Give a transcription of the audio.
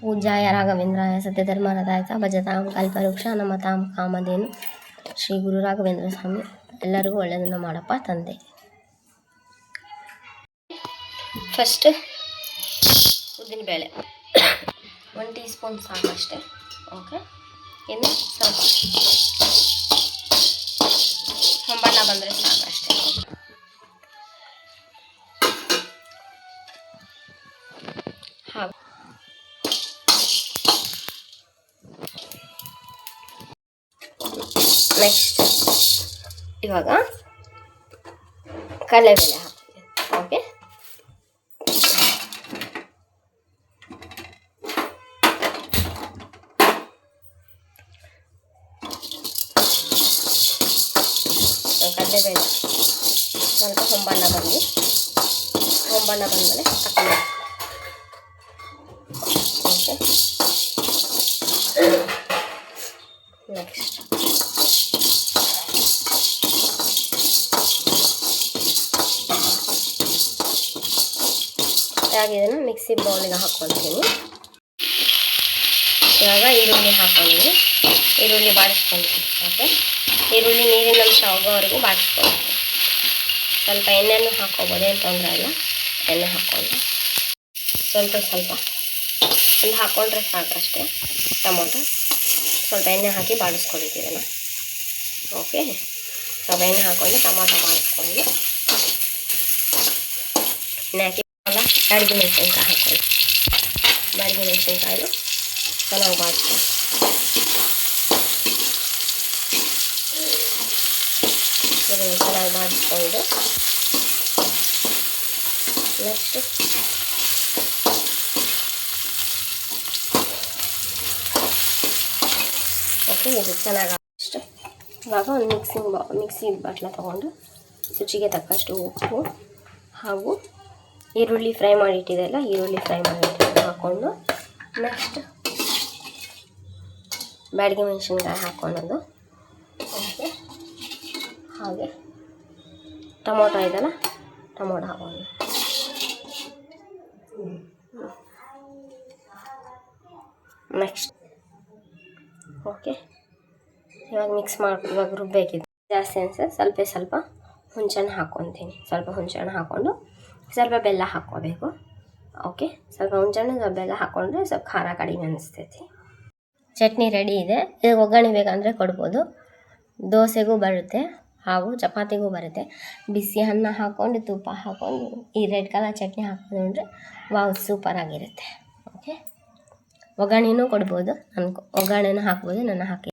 ಪೂಜ್ಯಾಯ ರಾಘವೇಂದ್ರಾಯ ಸತ್ಯಧರ್ಮರಥಾಯ ಭಜತಾಂ ಕಲ್ಪವೃಕ್ಷ ನಮತಾಂ ಕಾಮಧೇನು. ಶ್ರೀ ಗುರು ರಾಘವೇಂದ್ರ ಸ್ವಾಮಿ, ಎಲ್ಲರಿಗೂ ಒಳ್ಳೆಯದನ್ನು ಮಾಡಪ್ಪ ತಂದೆ. ಫಸ್ಟ್ ಉದ್ದಿನಬೇಳೆ ಒನ್ ಟೀ ಸ್ಪೂನ್ ಅಷ್ಟೇ. ಓಕೆ ಇನ್ನು ಸ್ವಲ್ಪ ಹೊಂಬಣ್ಣ ಬಂದರೆ ಸಾಕಷ್ಟೇ ನೆಕ್ಸ್ಟ್ ಇವಾಗ ಕಡಲೆಬೇಳೆ ಹಾಕ್ತೀನಿ ಓಕೆ ಕಡಲೆಬೇಳೆ ಸ್ವಲ್ಪ ಹೊಂಬಣ್ಣ ಬರಲಿ ಹೊಂಬಣ್ಣ ಬಂದಮೇಲೆ ತಗೊಂಡು ಓಕೆ ನೆಕ್ಸ್ಟ್ ಇವಾಗ ಇದನ್ನು ಮಿಕ್ಸಿ ಬೌಲಿಗೆ ಹಾಕ್ಕೊಳ್ತೀನಿ. ಇವಾಗ ಈರುಳ್ಳಿ ಹಾಕೊಂಡಿದ್ದೀನಿ ಈರುಳ್ಳಿ ಬಾಡಿಸ್ಕೊಳ್ತೀನಿ, ಓಕೆ? ಈರುಳ್ಳಿ ನೀರಿನ ಅಂಶ ಹೋಗೋವರೆಗೂ ಬಾಡಿಸ್ಕೊಳ್ತೀನಿ. ಸ್ವಲ್ಪ ಎಣ್ಣೆನೂ ಹಾಕ್ಕೋಬೋದು, ಏನು ತೊಂದರೆ ಇಲ್ಲ. ಎಣ್ಣೆ ಹಾಕ್ಕೊಂಡು. ಸ್ವಲ್ಪ ಸ್ವಲ್ಪ. ಒಂದು ಹಾಕ್ಕೊಂಡ್ರೆ ಸಾಕಷ್ಟೇ ಟೊಮೊಟೊ. ಸ್ವಲ್ಪ ಎಣ್ಣೆ ಹಾಕಿ ಬಾಡಿಸ್ಕೊಂಡಿದ್ದೀರಲ್ಲ ಓಕೆ? ಸ್ವಲ್ಪ ಎಣ್ಣೆ ಹಾಕ್ಕೊಂಡು ಟೊಮೊಟೊ ಬಾಡಿಸ್ಕೊಂಡು. ಎಣ್ಣೆ ಹಾಕಿ ಬ್ಯಾಡಗಿ ಮೆಣಸಿನ್ಕಾಯಿ ಹಾಕ್ಕೊಳ್ಳಿ ಬಾಡಿಗೆ ಮೆಣಸಿನ್ಕಾಯಿಲು ಚೆನ್ನಾಗಿ ಇದನ್ನು ಚೆನ್ನಾಗಿ ಬಾಡಿಸ್ಕೊಂಡು ನೆಕ್ಸ್ಟ್ ಓಕೆ ಇದು ಚೆನ್ನಾಗಿ ಅಷ್ಟು ಇವಾಗ ಒಂದು ಮಿಕ್ಸಿಂಗ್ ಬಾ ಮಿಕ್ಸಿ ಬಾಟ್ಲ ತೊಗೊಂಡು ರುಚಿಗೆ ತಕ್ಕಷ್ಟು ಉಪ್ಪು ಹಾಗೂ ಈರುಳ್ಳಿ ಫ್ರೈ ಮಾಡಿಟ್ಟಿದೆಯಲ್ಲ ಈರುಳ್ಳಿ ಫ್ರೈ ಮಾಡಿಟ್ಟಿದ್ದು ಹಾಕ್ಕೊಂಡು ನೆಕ್ಸ್ಟ್ ಬ್ಯಾಡಗಿ ಮೆಣಸಿನ್ಕಾಯಿ ಹಾಕ್ಕೊಳ್ಳೋದು ಓಕೆ ಹಾಗೆ. ಟೊಮೊಟೊ ಇದೆಲ್ಲ ಟೊಮೊಟೊ ಹಾಕೋದು ನೆಕ್ಸ್ಟ್ ಓಕೆ ಇವಾಗ ಮಿಕ್ಸ್ ಮಾಡಿ, ಇವಾಗ ರುಬ್ಬೇಕಿದೆ. ಜಾಸ್ತಿ ಅನಿಸಿದ್ರೆ ಸ್ವಲ್ಪ ಸ್ವಲ್ಪ ಹುಣಸೆಹಣ್ಣು ಹಾಕ್ಕೊತೀನಿ ಸ್ವಲ್ಪ ಹುಣಸೆಹಣ್ಣು ಹಾಕ್ಕೊಂಡು ಸ್ವಲ್ಪ ಬೆಲ್ಲ ಹಾಕ್ಕೋಬೇಕು. ಓಕೆ? ಸ್ವಲ್ಪ ಹುಣಸೆಹಣ್ಣು ಸ್ವಲ್ಪ ಬೆಲ್ಲ ಹಾಕ್ಕೊಂಡ್ರೆ ಸ್ವಲ್ಪ ಖಾರ ಕಡಿಮೆ ಅನಿಸ್ತೈತಿ. ಚಟ್ನಿ ರೆಡಿ ಇದೆ. ಈಗ ಒಗ್ಗರಣೆ ಬೇಕಂದರೆ ಕೊಡ್ಬೋದು. ದೋಸೆಗೂ ಬರುತ್ತೆ. ಹಾಗೂ ಚಪಾತಿಗೂ ಬರುತ್ತೆ. ಬಿಸಿ ಅನ್ನ ಹಾಕ್ಕೊಂಡು ತುಪ್ಪ ಹಾಕ್ಕೊಂಡು ಈ ರೆಡ್ ಕಲರ್ ಚಟ್ನಿ ಹಾಕ್ಕೊಂಡ್ರೆ ವಾವ್ ಸೂಪರಾಗಿರುತ್ತೆ ಓಕೆ? ಒಗ್ಗರಣೆನೂ ಕೊಡ್ಬೋದು. ನನ್ನ ಒಗ್ಗರಣೆನೂ ಹಾಕ್ಬೋದು ನಾನು ಹಾಕಿ